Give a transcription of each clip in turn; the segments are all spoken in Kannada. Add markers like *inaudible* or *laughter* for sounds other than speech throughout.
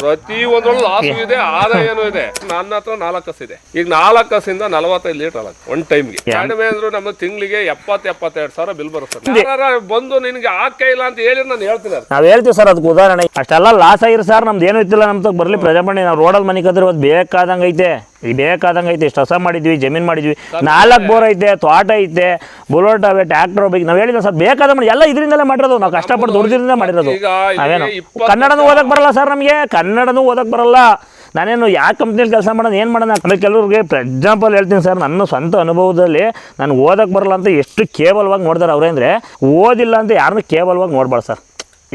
ಪ್ರತಿ ಒಂದ್ರಲ್ಲೂ ಲಾಸು ಇದೆ ಆದಾಯನೂ ಇದೆ. ನನ್ನ ಹತ್ರ ನಾಲ್ಕು ಹಸು ಇದೆ. ಈಗ ನಾಲ್ಕು ಕಸಿಂದ ನಲವತ್ತೈದು ಲೀಟರ್ ಆಗುತ್ತೆ ಒನ್ ಟೈಮ್ಗೆ ಕಡಿಮೆ ಅಂದ್ರೆ ನಮ್ಮ ತಿಂಗಳಿಗೆ ಎಪ್ಪತ್ತು ಎಪ್ಪತ್ತೆರಡು ಸಾವಿರ ಬಿಲ್ ಬರುತ್ತೆ. ಬಂದು ನಿನ್ಗೆ ಆಕೆ ಇಲ್ಲ ಅಂತ ಹೇಳಿ ನಾನು ಹೇಳ್ತೀನಿ ಅದು. ನಾವ್ ಹೇಳ್ತೀವಿ ಸರ್ ಅದಕ್ಕೆ ಉದಾಹರಣೆ. ಅಷ್ಟೆಲ್ಲ ಲಾಸ್ ಆಗಿರಿ ಸರ್ ನಮ್ದು ಏನು ಇತ್ತಿಲ್ಲ ನಮ್ ತಗ ಬರ್ಲಿ ಪ್ರಜಾಪಣಿ ನಾವು ರೋಡಲ್ಲಿ ಮನೆ ಕದ್ರೆ ಇವತ್ತು ಬೇಕಾದಂಗೆ ಐತೆ. ಈ ಬೇಕಾದಂಗೆ ಐತೆ ಇಷ್ಟು ಹೊಸ ಮಾಡಿದ್ವಿ ಜಮೀನ್ ಮಾಡಿದ್ವಿ. ನಾಲ್ಕು ಬೋರ್ ಐತೆ ತೋಟ ಐತೆ ಬುಲೆಟ್ ಅವೆ ಟ್ರ್ಯಾಕ್ಟರ್ ಬೇಕು ನಾವು ಹೇಳಿಲ್ಲ ಸರ್ ಬೇಕಾದ ಮಾಡಿ ಎಲ್ಲ ಇದರಿಂದಲೇ ಮಾಡಿರೋದು. ನಾವು ಕಷ್ಟಪಟ್ಟು ದುಡ್ದಿಂದ ಮಾಡಿರೋದು. ಈಗ ನಾವೇನು? ಕನ್ನಡನೂ ಓದಕ್ ಬರಲ್ಲ ಸರ್ ನಮಗೆ ಕನ್ನಡನೂ ಓದಕ್ ಬರಲ್ಲ. ನಾನೇನು ಯಾವ ಕಂಪ್ನಿಯಲ್ಲಿ ಕೆಲಸ ಮಾಡೋದು ಏನು ಮಾಡೋಣ ಅಂದ್ರೆ ಕೆಲವ್ರಿಗೆ ಫಾರ್ ಎಕ್ಸಾಂಪಲ್ ಹೇಳ್ತೀನಿ ಸರ್ ನನ್ನ ಸ್ವಂತ ಅನುಭವದಲ್ಲಿ ನಾನು ಓದಕ್ಕೆ ಬರಲ್ಲ ಅಂತ ಎಷ್ಟು ಕೇವಲವಾಗಿ ನೋಡ್ತಾರೆ ಅವ್ರೇಂದ್ರೆ ಅಂದರೆ ಓದಿಲ್ಲ ಅಂತ ಯಾರನ್ನೂ ಕೇವಲವಾಗಿ ನೋಡ್ಬಾರ್ದು ಸರ್.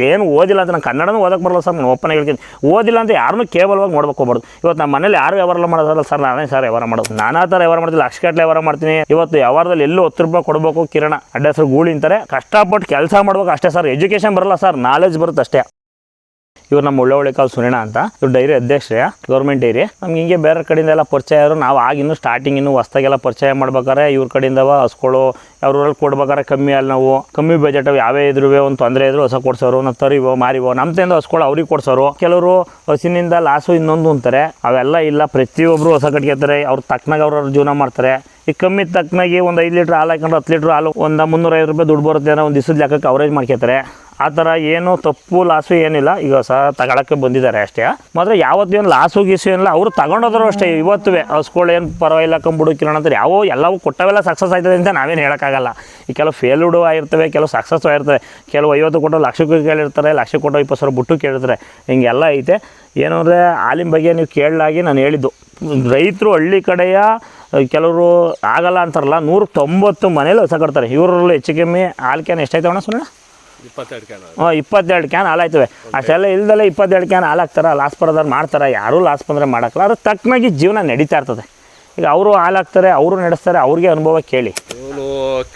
ಏನು ಓದಿಲ್ಲ ಅಂತ ನಾನು ಕನ್ನಡನೂ ಓದಕ್ಕೆ ಬರಲ್ಲ ಸರ್, ನಾನು ಓಪನ್ ಹೇಳ್ತೀನಿ. ಓದಿಲ್ಲ ಅಂತ ಯಾರನ್ನೂ ಕೇವಲವಾಗಿ ನೋಡ್ಬೇಕು ಹೋಗ್ಬಾರ್ದು. ಇವತ್ತು ನಮ್ಮ ಮನೇಲಿ ಯಾರು ವ್ಯವಹಾರ ಮಾಡೋದಲ್ಲ ಸರ್, ನಾನೇ ಸರ್ ವ್ಯವಹಾರ ಮಾಡೋದು. ನಾನಾ ಥರ ವ್ಯವಹಾರ ಮಾಡ್ತೀನಿ ಲಕ್ಷ ಗಟ್ಟಲೆ ವ್ಯವಹಾರ ಮಾಡ್ತೀನಿ. ಇವತ್ತು ವ್ಯವಹಾರದಲ್ಲಿ ಎಲ್ಲೂ ಹತ್ತು ರೂಪಾಯಿ ಕೊಡಬೇಕು ಕಿರಣ. ಅಡ್ಡ ಹೆಸರು ಗೂಳಿ ಅಂತಾರೆ. ಕಷ್ಟಪಟ್ಟು ಕೆಲಸ ಮಾಡ್ಬೇಕು ಅಷ್ಟೇ ಸರ್. ಎಜುಕೇಷನ್ ಬರಲ್ಲ ಸರ್ ನಾಲೆಜ್ ಬರುತ್ತೆ ಅಷ್ಟೇ. ಇವ್ರು ನಮ್ಮ ಒಳ್ಳೆ ಒಳ್ಳೆ ಕಾಲ್ ಸುನೇಣ ಅಂತ. ಇವ್ರು ಡೈರಿ ಅಧ್ಯಕ್ಷರೇ ಗೌರ್ಮೆಂಟ್ ಡೈರಿ ನಮ್ಗೆ ಹಿಂಗೆ ಬೇರೆ ಕಡೆಯಿಂದ ಎಲ್ಲ ಪರಿಚಯ ಆದರು ನಾವು ಆಗಿನ್ನು ಸ್ಟಾರ್ಟಿಂಗ್ ಇನ್ನು ಹೊಸ್ದಾಗೆಲ್ಲ ಪರಿಚಯ ಮಾಡ್ಬೇಕಾರೆ ಇವ್ರ ಕಡೆಯಿಂದ ಹಸ್ಕೊಳು ಅವ್ರಲ್ಲಿ ಕೊಡ್ಬೇಕಾರೆ ಕಮ್ಮಿ ಅಲ್ಲಿ ನಾವು. ಕಮ್ಮಿ ಬಜೆಟ್ ಯಾವೇ ಇದ್ರು ಒಂದು ತೊಂದರೆ ಇದ್ರು ಹೊಸ ಕೊಡ್ಸೋರು, ನಾವು ತರಿವೋ, ಮಾರಿವೋ ನಮ್ಮ ಹಸ್ಕೊಳ್ಳೋ ಅವ್ರಿಗೆ ಕೊಡ್ಸೋರು. ಕೆಲವರು ಹಸಿನಿಂದ ಲಾಸು ಇನ್ನೊಂದು ಅಂತಾರೆ. ಅವೆಲ್ಲ ಇಲ್ಲ ಪ್ರತಿಯೊಬ್ಬರು ಹೊಸ ಕಟ್ಕೋತಾರೆ ಅವ್ರ ತಕ್ಕನಾಗ ಅವ್ರವ್ರ ಜೀವನ ಮಾಡ್ತಾರೆ. ಈಗ ಕಮ್ಮಿ ತಕ್ಕನಾಗಿ ಒಂದು ಐದು ಲೀಟ್ರ್ ಹಾಲು ಹಾಕೊಂಡ್ರೆ ಹತ್ತು ಲೀಟ್ರ್ ಹಾಲು ಒಂದು ಮುನ್ನೂರೈವತ್ತು ರೂಪಾಯಿ ದುಡ್ಡು ಬರುತ್ತೆ ಅನ್ನೋ ಒಂದು ದಿವಸದ ಲೆಕ್ಕಕ್ಕೆ ಕವರೇಜ್ ಮಾಡ್ಕೊತಾರೆ ಆ ಥರ ಏನು ತಪ್ಪು ಲಾಸು ಏನಿಲ್ಲ. ಈಗ ಸಹ ತಗೊಳಕ್ಕೆ ಬಂದಿದ್ದಾರೆ ಅಷ್ಟೇ. ಮಾತ್ರ ಯಾವತ್ತೂ ಏನು ಲಾಸು ಗೀಸು ಏನಿಲ್ಲ. ಅವರು ತಗೊಂಡೋದ್ರು ಅಷ್ಟೇ ಇವತ್ತು ಹಸ್ಗಳು ಏನು ಪರವಾಗಿಲ್ಲ ಕಂಬಿಡು ಕಿರಣ ಅಂತಾರೆ. ಯಾವ ಎಲ್ಲವೂ ಕೊಟ್ಟವೆಲ್ಲ ಸಕ್ಸಸ್ ಆಯ್ತದೆ ಅಂತ ನಾವೇನು ಹೇಳೋಕ್ಕಾಗಲ್ಲ. ಈ ಕೆಲವು ಫೇಲ್ಡು ಆಗಿರ್ತವೆ, ಕೆಲವು ಸಕ್ಸಸ್ ಆಗಿರ್ತವೆ. ಕೆಲವು ಐವತ್ತು ಕೊಟ್ಟು ಲಕ್ಷಕ್ಕೂ ಕೇಳಿರ್ತಾರೆ, ಲಕ್ಷ ಕೊಟ್ಟು ಇಪ್ಪತ್ತು ಸಾವಿರ ಬಿಟ್ಟು ಕೇಳಿರ್ತಾರೆ. ಹಿಂಗೆಲ್ಲ ಐತೆ. ಏನು ಅಂದರೆ ಹಾಲಿನ ಬಗ್ಗೆ ನೀವು ಕೇಳಲಾಗಿ ನಾನು ಹೇಳಿದ್ದು. ರೈತರು ಹಳ್ಳಿ ಕಡೆಯ ಕೆಲವರು ಆಗಲ್ಲ ಅಂತಾರಲ್ಲ ನೂರ ತೊಂಬತ್ತು ಮನೇಲಿ ಹೊಸ ಕಟ್ತಾರೆ. ಇವರಲ್ಲಿ ಹೆಚ್ಚು ಕಮ್ಮಿ ಹಾಲು ಕ್ಯಾನ್ ಎಷ್ಟಾಯ್ತು ಅಣ್ಣ ಸುಮ್ಮನೆ ಇಪ್ಪತ್ತೆರಡು ಕ್ಯಾನ್ ಹಾಂ ಇಪ್ಪತ್ತೆರಡು ಕ್ಯಾನ್ ಹಾಲಾಯ್ತವೆ ಅಷ್ಟೆಲ್ಲ ಇಲ್ದಲ್ಲೇ ಇಪ್ಪತ್ತೆರಡು ಕ್ಯಾನ್ ಹಾಲು ಹಾಕ್ತಾರೆ ಲಾಸ್ ಬರೋದಾರು ಮಾಡ್ತಾರೆ ಯಾರೂ ಲಾಸ್ ಬಂದರೆ ಮಾಡೋಕ್ಕಲ್ಲ. ಅದ್ರ ತಕ್ಕನಾಗಿ ಜೀವನ ನಡೀತಾ ಇರ್ತದೆ. ಈಗ ಅವರು ಹಾಲಾಗ್ತಾರೆ, ಅವರು ನಡೆಸ್ತಾರೆ, ಅವ್ರಿಗೆ ಅನುಭವ ಕೇಳಿ. ಇವನು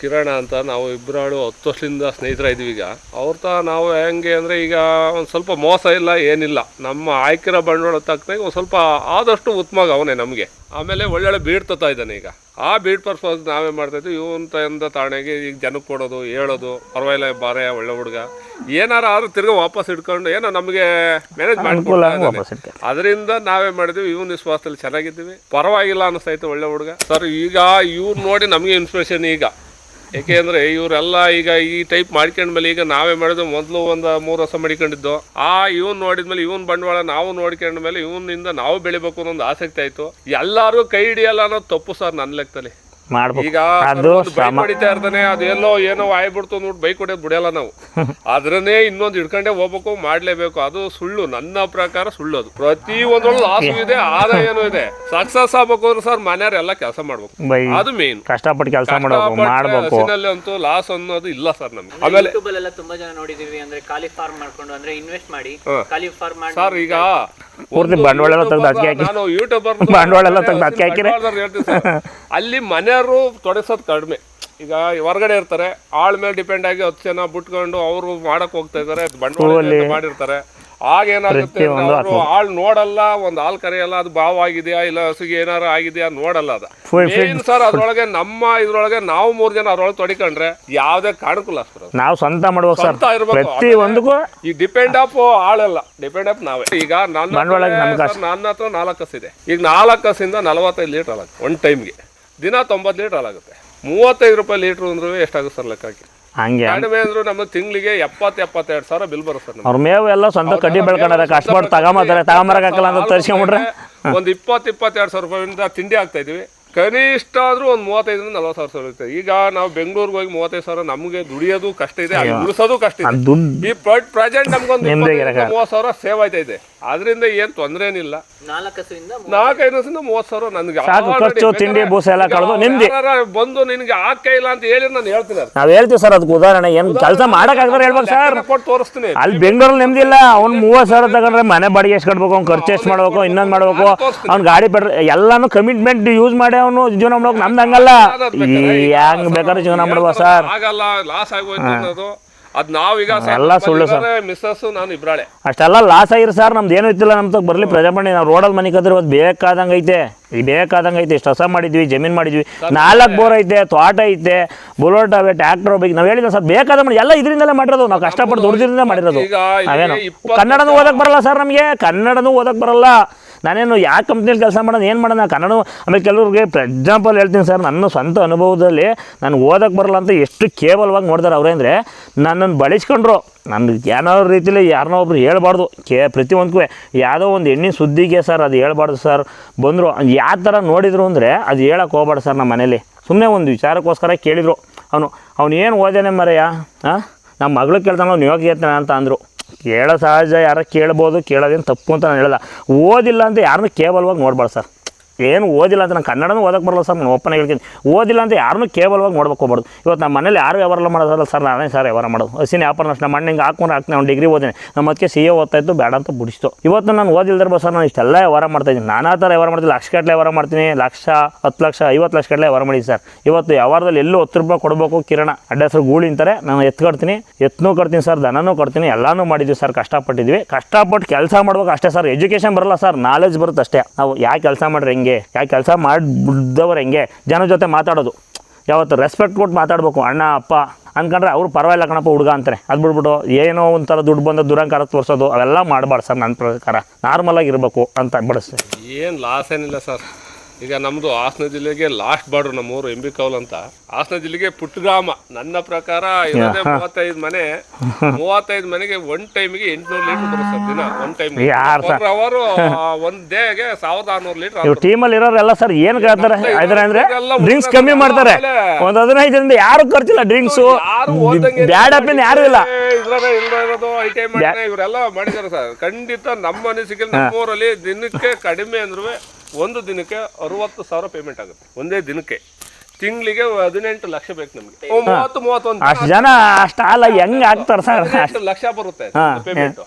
ಕಿರಣ ಅಂತ ನಾವು ಇಬ್ಬರಾಳು ಹತ್ತು ವರ್ಷದಿಂದ ಸ್ನೇಹಿತರ ಇದೀವಿ ಈಗ. ಅವ್ರ ತ ನಾವು ಹೆಂಗೆ ಅಂದರೆ ಈಗ ಒಂದು ಸ್ವಲ್ಪ ಮೋಸ ಇಲ್ಲ, ಏನಿಲ್ಲ. ನಮ್ಮ ಆಯ್ಕಿರೋ ಬಂಡವಾಳ ತಕ್ಕನಾಗ ಒಂದು ಸ್ವಲ್ಪ ಆದಷ್ಟು ಉತ್ತಮ ಅವನೇ ನಮಗೆ. ಆಮೇಲೆ ಒಳ್ಳೊಳ್ಳೆ ಬೀಡ್ ಇದ್ದಾನೆ ಈಗ. ಆ ಬೀಟ್ ಪರ್ಪಸ್ ನಾವೇ ಮಾಡ್ತಾಯಿದ್ವಿ ಇವನ್ ತಂದ ತಾಣೆಗೆ ಈಗ ಜನಕ್ಕೆ ಕೊಡೋದು ಹೇಳೋದು ಪರವಾಗಿಲ್ಲ ಬಾರೆ ಒಳ್ಳೆ ಹುಡುಗ. ಏನಾರು ಆದ್ರೂ ತಿರ್ಗಿ ವಾಪಸ್ ಇಟ್ಕೊಂಡು ಏನೋ ನಮಗೆ ಮ್ಯಾನೇಜ್ ಮಾಡ್ಕೊಂಡು ಅದರಿಂದ ನಾವೇ ಮಾಡಿದ್ವಿ. ಇವನ್ ವಿಶ್ವಾಸದಲ್ಲಿ ಚೆನ್ನಾಗಿದ್ದೀವಿ. ಪರವಾಗಿಲ್ಲ ಅನಿಸ್ತೈತೆ ಒಳ್ಳೆ ಹುಡುಗ. ಸರ್ ಈಗ ಇವ್ರು ನೋಡಿ ನಮಗೆ ಇನ್ಸ್ಪಿರೇಷನ್ ಈಗ. ಏಕೆಂದ್ರೆ ಇವರೆಲ್ಲ ಈಗ ಈ ಟೈಪ್ ಮಾಡ್ಕೊಂಡ್ಮೇಲೆ ಈಗ ನಾವೇ ಮಾಡಿದ್ವಿ ಮೊದಲು ಒಂದು ಮೂರು ವರ್ಷ ಮಡಿಕೊಂಡಿದ್ದು. ಆ ಇವನ್ ನೋಡಿದ್ಮೇಲೆ ಇವನ್ ಬಂಡವಾಳ ನಾವು ನೋಡ್ಕೊಂಡ್ಮೇಲೆ ಇವನಿಂದ ನಾವು ಬೆಳಿಬೇಕು ಅನ್ನೋ ಒಂದು ಆಸಕ್ತಿ ಆಯ್ತು. ಎಲ್ಲರೂ ಕೈ ಹಿಡಿಯಲ್ಲ ಅನ್ನೋದು ತಪ್ಪು ಸರ್ ನನ್ನ ಲೆಕ್ಕದಲ್ಲಿ. ಮಾಡ್ಬೇಕು. ಈಗ ಅದು ಬೈಕ್ ಹೊಡಿತಾ ಇರ್ತಾನೆ ಅದೆಲ್ಲೋ ಏನೋ ಆಯ್ಬಿಡ್ತು ಅಂದ್ಬಿಟ್ಟು ಬೈಕ್ ಹೊಡೆಯೋದು ಬಿಡಲ್ಲ ನಾವು. *laughs* ಅದ್ರನ್ನೇ ಇನ್ನೊಂದು ಹಿಡ್ಕೊಂಡೆ ಹೋಗ್ಬೇಕು ಮಾಡ್ಲೇಬೇಕು. ಅದು ಸುಳ್ಳು ನನ್ನ ಪ್ರಕಾರ ಸುಳ್ಳು ಅದು. ಪ್ರತಿ ಒಂದ್ರಲ್ಲೂ ಲಾಸ್ ಇದೆ ಆದಾಯನೂ ಇದೆ. ಸಕ್ಸಸ್ ಆಗ್ಬೇಕು ಅಂದ್ರೆ ಸರ್ ಮನೆಯವ್ರೆಲ್ಲ ಕೆಲಸ ಮಾಡ್ಬೇಕು. ಬೈ. ಅದು ಮೇನ್ ಕಷ್ಟಪಟ್ಟು ಕೆಲಸ ಮಾಡಬೇಕು ಮಾಡಬೇಕು. ಅಂತೂ ಲಾಸ್ ಅನ್ನೋದು ಇಲ್ಲ ಸರ್ ನಮ್ಗೆ. ಆಮೇಲೆ ಯೂಟ್ಯೂಬ್ ಅಲ್ಲೆಲ್ಲ ತುಂಬಾ ಜನ ನೋಡಿದೀವಿ ಅಂದ್ರೆ ಖಾಲಿ ಫಾರ್ಮ್ ಮಾಡ್ಕೊಂಡು ಅಂದ್ರೆ ಇನ್ವೆಸ್ಟ್ ಮಾಡಿ ಖಾಲಿ ಫಾರ್ಮ್ ಮಾಡಿ ಸರ್ ಈಗ ಪೂರ್ತಿ ಬಂಡವಾಳ ಎಲ್ಲ ತೆಗ್ದು ಅದಕ್ಕೆ ಹಾಕಿ. ನಾನು ಯೂಟ್ಯೂಬರ್ ಬಂಡವಾಳ ಎಲ್ಲ ತೆಗ್ದು ಅದಕ್ಕೆ ಹಾಕಿರಿ ಅಲ್ಲಿ ಮನೆಯವರು ತೊಡಗಿಸೋದು ಕಡಿಮೆ. ಈಗ ಹೊರಗಡೆ ಇರ್ತಾರೆ ಆಳ್ ಮೇಲೆ ಡಿಪೆಂಡ್ ಆಗಿ ಹತ್ತು ಜನ ಬಿಟ್ಕೊಂಡು ಅವರು ಮಾಡಕ್ ಹೋಗ್ತಾ ಇದಾರೆ ಬಂಡವಾಳ ಮಾಡಿರ್ತಾರೆ. ಆಗ ಏನಾಗುತ್ತೆ ಪ್ರತಿಯೊಂದು ಅವರು ಆಳ್ ನೋಡಲ್ಲ ಒಂದ್ ಹಾಲ್ ಕರೆಯಲ್ಲ ಅದು ಬಾವ್ ಆಗಿದೆಯಾ ಇಲ್ಲ ಹಸುಗೆ ಏನಾರ ಆಗಿದೆಯಾ ನೋಡಲ್ಲ ಅದ. ಏನು ಸರ್ ಅದ್ರೊಳಗೆ ನಮ್ಮ ಇದ್ರೊಳಗೆ ನಾವು ಮೂರ್ ಜನ ಅದ್ರೊಳಗೆ ತೊಡಿಕೊಂಡ್ರೆ ಯಾವ್ದೇ ಕಾರಣಕ್ಕೂ ಸರ್ ನಾವು ಸ್ವಂತ ಮಾಡ್ಬೇಕು ಸ್ವಂತ ಇರ್ಬೇಕು. ಈ ಡಿಪೆಂಡ್ ಆಫ್ ಆಳಲ್ಲ. ಡಿಪೆಂಡ್ ಆಫ್ ನಾವೇ. ಈಗ ನನ್ನ ಹತ್ರ ನಮ್ಗೆ ನನ್ನ ಹತ್ರ ನಾಲ್ಕು ಕಸ ಇದೆ. ಈಗ ನಾಲ್ಕು ಹಸಿಂದ ನಲವತ್ತೈದು ಲೀಟರ್ ಆಗುತ್ತೆ ಒನ್ ಟೈಮ್ಗೆ ದಿನ ತೊಂಬತ್ತು ಲೀಟರ್ ಆಗುತ್ತೆ ಮೂವತ್ತೈದು ರೂಪಾಯಿ ಲೀಟರ್ ಅಂದ್ರೂ ಎಷ್ಟಾಗುತ್ತೆ ಸರ್ ಲೆಕ್ಕ ಹಾಕಿ ಹಂಗೆ. ಕಡಿಮೆ ಅಂದ್ರೂ ನಮ್ಮ ತಿಂಗಳಿಗೆ ಎಪ್ಪತ್ತು ಎಪ್ಪತ್ತೆರಡು ಸಾವಿರ ಬಿಲ್ ಬರುತ್ತೆ. ಅವ್ರ ಮೇವು ಎಲ್ಲ ಸ್ವಂತ ಕಡ್ಡಿ ಬೆಳ್ಕೊಂಡಾರೆ ಕಷ್ಟಪಟ್ಟು ತಗೊಂಬತ್ತಾರೆ ತಗೊಂಬರಕ್ಕಾಗಲ್ಲ ಅಂತ ತರಿಸ್ಕೊಂಬಿಟ್ರೆ ಒಂದು ಇಪ್ಪತ್ತು ಇಪ್ಪತ್ತೆರಡು ಸಾವಿರ ರೂಪಾಯಿಂದ ತಿಂಡಿ ಆಗ್ತಾ ಇದೀವಿ ಕನಿಷ್ಠ ಆದ್ರೂ ಒಂದು ಮೂವತ್ತೈದರಿಂದ ನಲವತ್ತು ಸಾವಿರ ಸಾವಿರ ಇರುತ್ತೆ ಈಗ ನಾವು ಬೆಂಗಳೂರಿಗೆ ಹೋಗಿ ಮೂವತ್ತೈದು ಸಾವಿರ ನಮಗೆ ದುಡಿಯೋದು ಕಷ್ಟ ಇದೆ ಅಲ್ಲಿ ಉಳಿಸೋದು ಕಷ್ಟ ಇದೆ. ಈ ಪ್ರೆಸೆಂಟ್ ನಮ್ಗೊಂದು ಮೂವತ್ತು ಸಾವಿರ ಸೇವ್ ಆಯ್ತಾ ಇದೆ. ಅದರಿಂದ ಏನು ತೊಂದರೆ ಏನಿಲ್ಲ. ನಾಲ್ಕೈದು ಮೂವತ್ತು ಸಾವಿರ ನನಗೆ ಸಾಕು, ಖರ್ಚು, ತಿಂಡಿ, ಬೂಸ ಎಲ್ಲ ಕಳೆದು ನಿಮ್ದು ಬಂದು ನಿನ್ಗೆ ಆಕ ಇಲ್ಲ ಅಂತ ಹೇಳಿ ನಾನು ಹೇಳ್ತೀನಿ ನಾವು ಹೇಳ್ತೀವಿ ಸರ್ ಅದಕ್ಕೆ ಉದಾಹರಣೆ ಏನು ಕೆಲಸ ಮಾಡಕ್ಕಾಗ್ತಾರೆ ಹೇಳ್ಬೇಕು ಸರ್. ಕೊಟ್ಟು ತೋರಿಸ್ತೀನಿ. ಅಲ್ಲಿ ಬೆಂಗಳೂರಲ್ಲಿ ನೆಮ್ಮದಿಲ್ಲ ಅವ್ನು ಮೂವತ್ತು ಸಾವಿರ ತಗೊಂಡ್ರೆ ಮನೆ ಬಾಡಿಗೆ ಎಷ್ಟು ಕಟ್ಬೇಕು ಅವ್ನು ಖರ್ಚು ಎಷ್ಟು ಮಾಡ್ಬೇಕು ಇನ್ನೊಂದು ಮಾಡ್ಬೇಕು ಅವ್ನು ಗಾಡಿ ಪೆಟ್ರೋಲ್ ಎಲ್ಲಾನು ಕಮಿಟ್ಮೆಂಟ್ ಯೂಸ್ ಮಾಡಿ ಅವನು ಜೀವನ ಮಾಡೋಕ್ ನಮ್ದು ಹಂಗಲ್ಲ ಹೆಂಗ್ ಬೇಕಾದ್ರೆ ಜೀವನ ಮಾಡುವ ಸರ್. ಆಗಲ್ಲ ಲಾಸ್ ಆಗೋಯ್ತು ಅನ್ನೋದು. ಅದ್ ನಾವೀಗ ಎಲ್ಲ ಸುಳ್ಳು ಸರ್. ಮಿಸ್ಸಸ್ ನಾನು ಇಬ್ರಾಳೆ. ಅಷ್ಟೆಲ್ಲ ಲಾಸ್ ಆಗಿರಿ ಸರ್ ನಮ್ದು ಏನೂ ಇತ್ತಿಲ್ಲ ನಮ್ಮ ತಗ ಬರಲಿ ಪ್ರಜಾಪಣಿ ನಾವು ರೋಡಲ್ಲಿ ಮನೆ ಕದ್ರೆ ಇವತ್ತು ಬೇಕಾದಂಗೆ ಐತೆ. ಈ ಬೇಕಾದಂಗೆ ಐತೆ ಇಷ್ಟು ಹೊಸ ಮಾಡಿದ್ವಿ ಜಮೀನು ಮಾಡಿದ್ವಿ. ನಾಲ್ಕು ಬೋರ್ ಐತೆ ತೋಟ ಐತೆ ಬುಲೆಟ್ ಅವೆ ಟ್ರ್ಯಾಕ್ಟರ್ ಬೇಕು ನಾವು ಹೇಳಿಲ್ಲ ಸರ್ ಬೇಕಾದ ಮಾಡಿ ಎಲ್ಲ ಇದರಿಂದಲೇ ಮಾಡಿರೋದು ನಾವು ಕಷ್ಟಪಟ್ಟು ದುಡ್ದಿರಿಂದ ಮಾಡಿರೋದು. ನಾವೇನು? ಕನ್ನಡನೂ ಓದಕ್ಕೆ ಬರಲ್ಲ ಸರ್ ನಮಗೆ ಕನ್ನಡನೂ ಓದಕ್ಕೆ ಬರಲ್ಲ. ನಾನೇನು ಯಾವ ಕಂಪ್ನಿಯಲ್ಲಿ ಕೆಲಸ ಮಾಡೋದು, ಏನು ಮಾಡೋಣ ಕನ್ನಡ, ಆಮೇಲೆ ಕೆಲವ್ರಿಗೆ ಎಕ್ಸಾಂಪಲ್ ಹೇಳ್ತೀನಿ ಸರ್ ನನ್ನ ಸ್ವಂತ ಅನುಭವದಲ್ಲಿ ನಾನು ಓದಕ್ಕೆ ಬರಲ್ಲ ಅಂತ ಎಷ್ಟು ಕೇವಲವಾಗಿ ನೋಡ್ತಾರೆ ಅವರೇ ಅಂದರೆ ನನ್ನನ್ನು ಬಳಸ್ಕೊಂಡ್ರು ನನ್ನ ಏನೋ ರೀತಿಲಿ ಯಾರನ್ನೋ ಒಬ್ರು ಹೇಳ್ಬಾರ್ದು. ಕೇ ಪ್ರತಿಯೊಂದಕ್ಕೂ ಯಾವುದೋ ಒಂದು ಹೆಣ್ಣಿನ ಸುದ್ದಿಗೆ ಸರ್ ಅದು ಹೇಳ್ಬಾರ್ದು ಸರ್ ಬಂದರು ಯಾವ ಥರ ನೋಡಿದ್ರು ಅಂದರೆ ಅದು ಹೇಳಕ್ಕೆ ಹೋಗ್ಬಾರ್ದು ಸರ್ ನಮ್ಮ ಮನೇಲಿ. ಸುಮ್ಮನೆ ಒಂದು ವಿಚಾರಕ್ಕೋಸ್ಕರ ಕೇಳಿದರು. ಅವನು ಅವನು ಏನು ಓದೇನೆ ಮರೆಯ? ಹಾಂ ನಮ್ಮ ಮಗಳು ಕೇಳ್ತಾನೆ ನೀವು ಹೇಳ್ತಾನೆ ಅಂತ ಅಂದರು. ಕೇಳೋ ಸಹಜ ಯಾರೋ ಕೇಳ್ಬೋದು, ಕೇಳೋದೇನು ತಪ್ಪು ಅಂತ ನಾನು ಹೇಳಲ್ಲ. ಓದಿಲ್ಲ ಅಂತ ಯಾರನ್ನೂ ಕೇವಲವಾಗಿ ನೋಡ್ಬಾರ್ದು ಸರ್. ಏನು ಓದಿಲ್ಲ ಅಂತ, ನಾನು ಕನ್ನಡನೂ ಓದಕ್ಕೆ ಬರಲ್ಲ ಸರ್, ನಾನು ಓಪನ್ ಹೇಳ್ತೀನಿ. ಓದಿಲ್ಲ ಅಂತ ಯಾರನ್ನೂ ಕೇವಲವಾಗಿ ನೋಡ್ಬೇಕು ಇವತ್ತು ನಮ್ಮ ಮನೇಲಿ ಯಾರು ವ್ಯವಹಾರ ಮಾಡೋದಲ್ಲ ಸರ್, ನಾನೇ ಸರ್ ವ್ಯವಹಾರ ಮಾಡೋದು. ಹಸಿನ ವ್ಯಾಪಾರ ನಷ್ಟ ನಮ್ಮ ಮಣ್ಣಿಂಗೆ ಹಾಕೊಂಡು ಹಾಕ್ತೀನಿ, ಅವ್ನು ಡಿಗ್ರಿ ಓದಿನಿ ನಮ್ಮ ಅದಕ್ಕೆ ಸಿ ಎ ಓದ್ತಾ ಇತ್ತು, ಬೇಡ ಅಂತ ಬಿಡಿಸ್ತು. ಇವತ್ತು ನಾನು ಓದಿಲ್ದಿರ ಸರ್, ನಾನು ಇಷ್ಟೆಲ್ಲ ವ್ಯವಹಾರ ಮಾಡ್ತಾಯಿದ್ದೀನಿ ನಾನಾ ಥರ ವ್ಯವಹಾರ ಮಾಡ್ತೀನಿ. ಲಕ್ಷ ಗಟ್ಟಲೆ ವ್ಯವಹಾರ ಮಾಡ್ತೀನಿ. ಲಕ್ಷ, ಹತ್ತು ಲಕ್ಷ, ಐವತ್ತು ಲಕ್ಷ ಗಟ್ಟಲೆ ವ್ಯವಹಾರ ಮಾಡಿದ್ದೀನಿ ಸರ್. ಇವತ್ತು ವ್ಯವಹಾರದಲ್ಲಿ ಎಲ್ಲೂ ಹತ್ತು ರೂಪಾಯಿ ಕೊಡಬೇಕು ಕಿರಣ. ಅಡ್ಡ ಹೆಸರು ಗೂಳಿ ಅಂತಾರೆ, ನಾನು ಎತ್ಕೊಡ್ತೀನಿ. ಎತ್ತನೂ ಕಟ್ತೀನಿ ಸರ್ ದನನೂ ಕೊಡ್ತೀನಿ. ಎಲ್ಲನೂ ಮಾಡಿದ್ವಿ ಸರ್, ಕಷ್ಟಪಟ್ಟಿದ್ವಿ. ಕಷ್ಟಪಟ್ಟು ಕೆಲಸ ಮಾಡ್ಬೇಕು ಅಷ್ಟೇ ಸರ್. ಎಜುಕೇಷನ್ ಬರಲ್ಲ ಸರ್ ನಾಲೆಜ್ ಬರುತ್ತೆ ಅಷ್ಟೇ. ನಾವು ಯಾಕೆ ಕೆಲಸ ಮಾಡ್ರಿ, ಹೆಂಗೆ? ಯಾಕೆ ಕೆಲಸ ಮಾಡಿಬಿಡ್ದವ್ರು ಹೆಂಗೆ? ಜನ ಜೊತೆ ಮಾತಾಡೋದು. ಯಾವತ್ತು ರೆಸ್ಪೆಕ್ಟ್ ಕೊಟ್ಟು ಮಾತಾಡಬೇಕು. ಅಣ್ಣ, ಅಪ್ಪ ಅಂದ್ಕೊಂಡ್ರೆ ಅವ್ರು ಪರವಾಗಿಲ್ಲ ಕಣಪ್ಪ ಹುಡುಗ ಅಂತಾರೆ. ಅದು ಬಿಟ್ಬಿಟ್ಟು ಏನೋ ಒಂಥರ ದುಡ್ಡು ಬಂದ ದುರಂಕಾರ ತೋರಿಸೋದು ಅವೆಲ್ಲ ಮಾಡಬಾರ್ದು ಸರ್ ನನ್ನ ಪ್ರಕಾರ. ನಾರ್ಮಲಾಗಿ ಇರಬೇಕು ಅಂತ ಬಿಡಿಸ್ತೀನಿ ಏನು ಲಾಸ್ ಏನಿಲ್ಲ ಸರ್. ಈಗ ನಮ್ಮದು ಹಾಸನ ಜಿಲ್ಲೆಗೆ ಲಾಸ್ಟ್ ಬಾರ್ಡರ್ ನಮ್ಮೂರು ಎಂಬಿ ಕೌಲ್ ಅಂತ. ಹಾಸನ ಜಿಲ್ಲೆಗೆ ಪುಟ್ಟಗ್ರಾಮ. ನನ್ನ ಪ್ರಕಾರ ಇರೋದೇ ಮೂವತ್ತೈದು ಮನೆ. ಮೂವತ್ತೈದು ಮನೆಗೆ ಒನ್ ಟೈಮಿಗೆ ಎಂಟ್ನೂರು ಲೀಟರ್ ಬರುತ್ತೆ ಸರ್ ದಿನ. ಒನ್ ಟೈಮ್ ಯಾರ್ ಸರ್? ಅವರು ಒಂದ್ ಡೇಗೆ ಸಾವಿರದ ಆರ್ನೂರು ಲೀಟರ್ ಟೀಮ್ ಟೀಮಲ್ಲಿ ಇರೋರೆಲ್ಲ ಸರ್ ಏನ್ ಕೇಳ್ತಾರೆ? ಇದ್ರೆ ಅಂದ್ರೆ ಎಲ್ಲ ಡ್ರಿಂಕ್ಸ್ ಕಮ್ಮಿ ಮಾಡ್ತಾರೆ. ಒಂದ್ ಹದಿನೈದರಿಂದ ಯಾರು ಖರ್ಚಿಲ್ಲ ಡ್ರಿಂಕ್ಸ್ ಯಾರು ಓದಂಗೆ ಬ್ಯಾಡಪ್ಪಿನ ಯಾರು ಇಲ್ಲ. ಇದ್ರಾಗ ಇಲ್ದೇ ಇರೋದು ಐ ಟೈಮ್ ಇವರೆಲ್ಲ ಮಾಡಿದ್ದಾರೆ ಸರ್. ಖಂಡಿತ ನಮ್ಮ ಅನಿಸಿಕೆ ನಮ್ಮೂರಲ್ಲಿ ದಿನಕ್ಕೆ ಕಡಿಮೆ ಅಂದ್ರೂ ಒಂದು ದಿನಕ್ಕೆ ಅರವತ್ತು ಸಾವಿರ ಪೇಮೆಂಟ್ ಆಗುತ್ತೆ. ಒಂದೇ ದಿನಕ್ಕೆ. ತಿಂಗಳಿಗೆ ಹದಿನೆಂಟು ಲಕ್ಷ ಬೇಕು ನಮ್ಗೆ. ಮೂವತ್ತು ಮೂವತ್ತೊಂದು ಅಷ್ಟು ಜನ ಅಷ್ಟು ಹಾಲ ಹೆಂಗ್ ಆಗ್ತಾರೆ ಸರ್? ಹದಿನೆಂಟು ಲಕ್ಷ ಬರುತ್ತೆ ಪೇಮೆಂಟ್